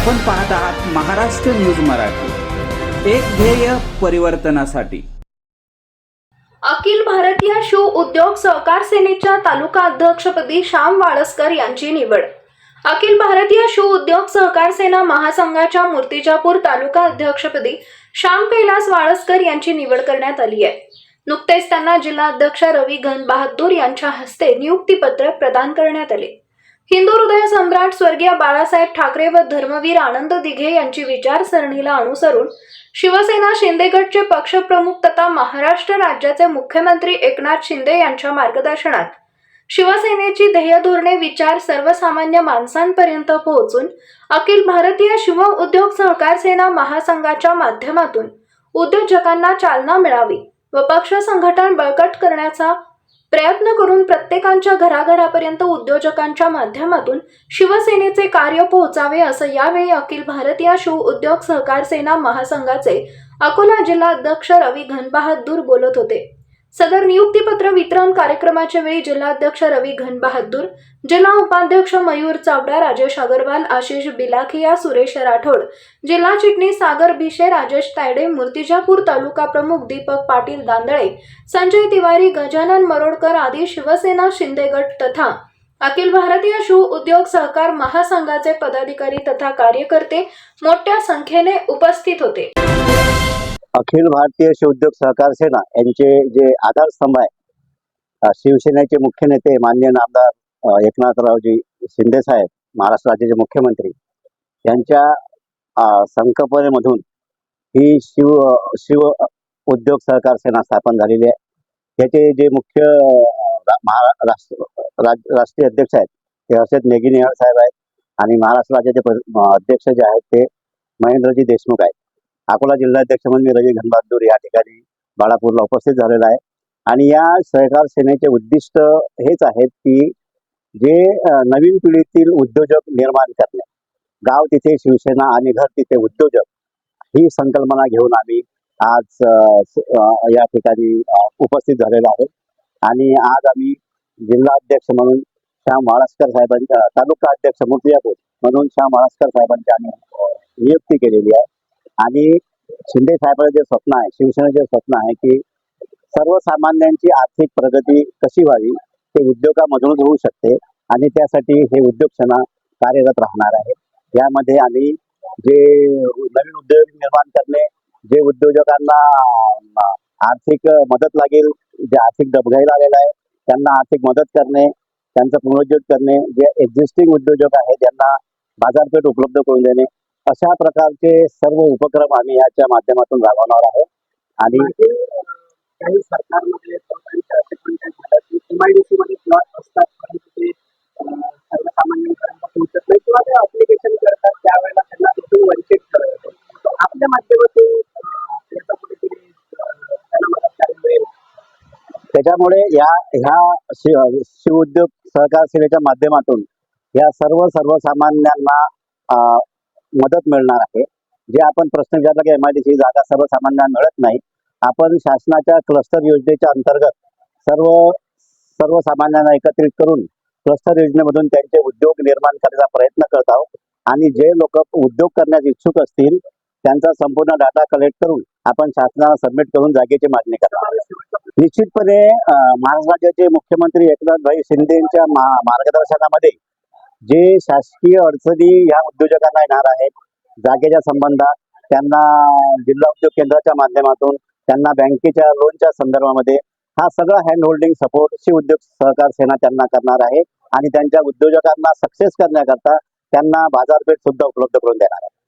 आपण पाहत आहात महाराष्ट्र न्यूज मराठी. एक ध्येय परिवर्तनासाठी. अखिल भारतीय शू उद्योग सहकार सेनेच्या तालुका अध्यक्षपदी श्याम वाळस्कर यांची निवड. अखिल भारतीय शू उद्योग सहकार सेना महासंघाच्या मूर्तिजापूर तालुका अध्यक्षपदी श्याम कैलास वाळस्कर यांची निवड करण्यात आली आहे. नुकतेच त्यांना जिल्हा अध्यक्ष रवी घन बहादूर यांच्या हस्ते नियुक्तीपत्र प्रदान करण्यात आले. हिंदू हृदय सम्राट स्वर्गीय बाळासाहेब ठाकरे व धर्मवीर आनंद दिघे यांची विचारसरणीला अनुसरून शिवसेना शिंदेगडचे पक्षप्रमुख तथा महाराष्ट्र राज्याचे मुख्यमंत्री एकनाथ शिंदे यांच्या मार्गदर्शनात शिवसेनेची ध्येय धोरणे विचार सर्वसामान्य माणसांपर्यंत पोहोचून अखिल भारतीय शिव उद्योग सहकार सेना महासंघाच्या माध्यमातून उद्योजकांना चालना मिळावी व पक्ष संघटन बळकट करण्याचा प्रयत्न करून प्रत्येकांच्या घराघरापर्यंत उद्योजकांच्या माध्यमातून शिवसेनेचे कार्य पोहोचावे असं यावेळी अखिल भारतीय शिव उद्योग सहकार सेना महासंघाचे अकोला जिल्हा अध्यक्ष रवी घनबहादूर बोलत होते. सदर नियुक्तीपत्र वितरण कार्यक्रमाच्या वेळी जिल्हाध्यक्ष रवी घनबहादूर जिल्हा उपाध्यक्ष मयूर चावडा राजेश अगरवाल आशिष बिलाखिया सुरेश राठोड जिल्हा चिटणीस सागर भिशे राजेश तायडे मूर्तिजापूर तालुका प्रमुख दीपक पाटील दांदळे संजय तिवारी गजानन मरोडकर आदी शिवसेना शिंदे गट तथा अखिल भारतीय शू उद्योग सहकार महासंघाचे पदाधिकारी तथा कार्यकर्ते मोठ्या संख्येने उपस्थित होते. अखिल भारतीय शिवउद्योग सहकार सेना यांचे जे आधारस्तंभ आहे शिवसेनेचे मुख्य नेते मान्य नामदार एकनाथरावजी शिंदे साहेब महाराष्ट्र राज्याचे मुख्यमंत्री यांच्या संकल्पनेमधून ही शिव शिव उद्योग सहकार सेना स्थापन झालेली आहे. त्याचे जे मुख्य महारा- राष्ट्र राज- राष्ट्रीय अध्यक्ष आहेत ते हर्षद मेघिनिहाळ साहेब आहेत आणि महाराष्ट्र राज्याचे अध्यक्ष जे आहेत ते महेंद्रजी देशमुख आहेत. अकोला जिल्हाध्यक्ष म्हणून मी रवी घनबहादूर या ठिकाणी बाळापूरला उपस्थित झालेला आहे. आणि या सहकार सेनेचे उद्दिष्ट हेच आहेत की जे नवीन पिढीतील उद्योजक निर्माण करणे. गाव तिथे शिवसेना आणि घर तिथे उद्योजक ही संकल्पना घेऊन आम्ही आज या ठिकाणी उपस्थित झालेलो आहे आणि आज आम्ही जिल्हा अध्यक्ष म्हणून श्याम वाळस्कर साहेबांच्या तालुका अध्यक्ष मूर्तिजापूर म्हणून श्याम वाळस्कर साहेबांची आम्ही नियुक्ती केलेली आहे. आणि शिंदे साहेबांचं जे स्वप्न आहे शिवसेनेचे स्वप्न आहे की सर्वसामान्यांची आर्थिक प्रगती कशी व्हावी ते उद्योगामधूनच होऊ शकते आणि त्यासाठी हे उद्योग सेना कार्यरत राहणार आहे. यामध्ये आम्ही जे नवीन उद्योग निर्माण करणे जे उद्योजकांना आर्थिक मदत लागेल जे आर्थिक डबघाईला आलेलं आहे त्यांना आर्थिक मदत करणे त्यांचं पुनरुज्जीवित करणे जे एक्झिस्टिंग उद्योजक आहेत त्यांना बाजारपेठ उपलब्ध करून देणे अशा प्रकारचे सर्व उपक्रम आम्ही याच्या माध्यमातून राबवणार आहोत. आणि काही सरकारमध्ये पोहोचत नाही किंवा ते अप्लिकेशन करतात त्यावेळेला त्यांना तिथून वंचित करत आपल्या माध्यमातून त्याच्यामुळे या ह्या शि- शिवउद्योग सहकार सेवेच्या माध्यमातून या सर्व सर्वसामान्यांना मदत मिळणार आहे. जे आपण प्रश्न विचारला की एमआयडीसी जागा सर्वसामान्यांना मिळत नाही आपण शासनाच्या क्लस्टर योजनेच्या अंतर्गत सर्व सर्वसामान्यांना एकत्रित करून क्लस्टर योजनेमधून त्यांचे उद्योग निर्माण करण्याचा प्रयत्न करत आहोत. आणि जे लोक उद्योग करण्यास इच्छुक असतील त्यांचा संपूर्ण डाटा कलेक्ट करून आपण शासनाला सबमिट करून जागेची मागणी करणार निश्चितपणे महाराष्ट्राचे महाराष्ट्र राज्याचे मुख्यमंत्री एकनाथभाई शिंदेच्या मा- मार्गदर्शनामध्ये जे शासकीय अडचणी या उद्योजकांना येणार आहेत जागेच्या संबंधात त्यांना जिल्हा उद्योग केंद्राच्या माध्यमातून त्यांना बँकेच्या लोनच्या संदर्भामध्ये हा सगळा हँड होल्डिंग सपोर्ट उद्योग सहकार सेना त्यांना करणार आहे आणि त्यांच्या उद्योजकांना सक्सेस करण्याकरता त्यांना बाजारपेठ सुद्धा उपलब्ध करून देणार आहे.